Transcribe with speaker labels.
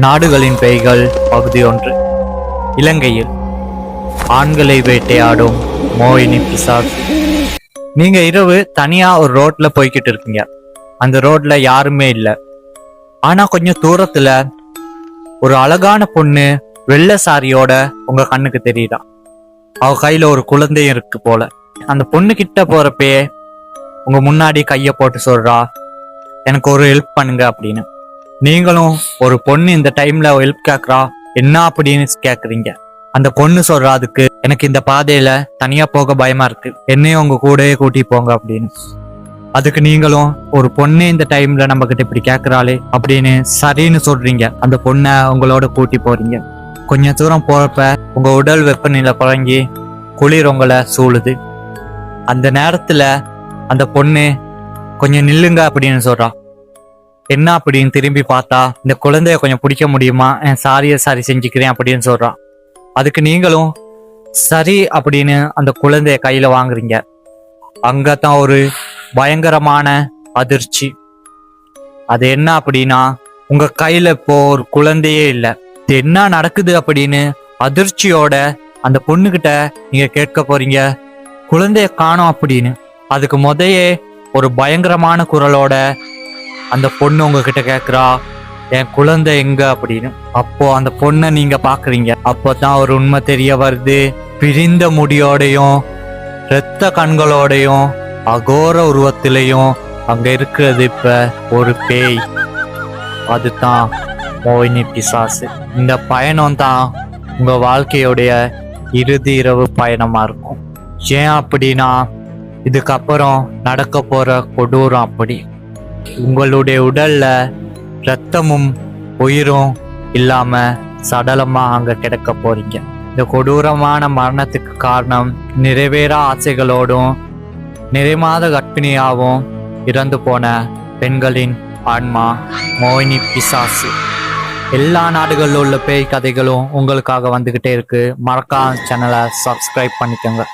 Speaker 1: நாடுகளின் பெய்கள் பகுதி ஒன்று. இலங்கையில் ஆண்களை வேட்டையாடும் மோகினி பிசாசு. நீங்க இரவு தனியா ஒரு ரோட்ல போய்கிட்டு இருக்கீங்க. அந்த ரோட்ல யாருமே இல்லை. ஆனா கொஞ்சம் தூரத்துல ஒரு அழகான பொண்ணு வெள்ளை சாரியோட உங்க கண்ணுக்கு தெரியுதா? அவ கையில ஒரு குழந்தையும் இருக்கு போல. அந்த பொண்ணு கிட்ட போறப்பே உங்க முன்னாடி கைய போட்டு சொல்றா எனக்கு ஒரு ஹெல்ப் பண்ணுங்க அப்படின்னு. நீங்களும் ஒரு பொண்ணு இந்த டைம்ல ஹெல்ப் கேக்குறா? என்ன அப்படின்னு கேக்குறீங்க. அந்த பொண்ணு சொல்றா அதுக்கு எனக்கு இந்த பாதையில தனியா போக பயமா இருக்கு. என்னையும் உங்க கூடயே கூட்டி போங்க அப்படின்னு. அதுக்கு நீங்களும் ஒரு பொண்ணு இந்த டைம்ல நம்ம கிட்ட இப்படி கேக்குறாளே அப்படின்னு சரின்னு சொல்றீங்க. அந்த பொண்ணை உங்களோட கூட்டி போறீங்க. கொஞ்ச தூரம் போறப்ப உங்க உடல் வெப்பநிலை குழங்கி குளிர் உங்களை சூழுது. அந்த நேரத்துல அந்த பொண்ணு கொஞ்சம் நில்லுங்க அப்படின்னு சொல்றா. என்ன அப்படின்னு திரும்பி பார்த்தா இந்த குழந்தைய கொஞ்சம் பிடிக்க முடியுமா? என் சாரியை சரி செஞ்சுக்கிறேன் அப்படின்னு சொல்கிறான் அதுக்கு நீங்களும் சரி அப்படின்னு அந்த குழந்தைய கையில் வாங்குறீங்க. அங்கதான் ஒரு பயங்கரமான அதிர்ச்சி. அது என்ன அப்படின்னா உங்கள் கையில் இப்போ ஒரு குழந்தையே இல்லை. இது என்ன நடக்குது அப்படின்னு அதிர்ச்சியோட அந்த பொண்ணுக்கிட்ட நீங்கள் கேட்க போறீங்க. குழந்தைய காணும் அப்படின்னு. அதுக்கு முதையே ஒரு பயங்கரமான குரலோட அந்த பொண்ணு உங்ககிட்ட கேட்குறா என் குழந்தை எங்க? அப்படின்னு. அப்போ அந்த பொண்ணை நீங்க பாக்குறீங்க. அப்போதான் ஒரு உண்மை தெரிய வருது. பிரிந்த முடியோடையும் இரத்த கண்களோடையும் அகோர உருவத்திலையும் அங்க இருக்கிறது இப்ப ஒரு பேய். அதுதான் மோகினி பிசாசு. இந்த பயணம் தான் உங்க வாழ்க்கையுடைய இறுதி இரவு பயணமா இருக்கும். ஏன் அப்படின்னா இதுக்கப்புறம் நடக்க போற கொடூரம் அப்படி. உங்களுடைய உடல்ல ரத்தமும் உயிரும் இல்லாம சடலமா அங்க கிடக்க போறீங்க. இந்த கொடூரமான மரணத்துக்கு காரணம் நிறைவேறா ஆசைகளோடும் நிறைமாத கர்ப்பிணியாகவும் இறந்து போன பெண்களின் ஆன்மா மோகினி பிசாசு. எல்லா நாடுகளில் உள்ள பேய் கதைகளும் உங்களுக்காக வந்துகிட்டே இருக்கு. மறக்காம சேனலை சப்ஸ்கிரைப் பண்ணிக்கோங்க.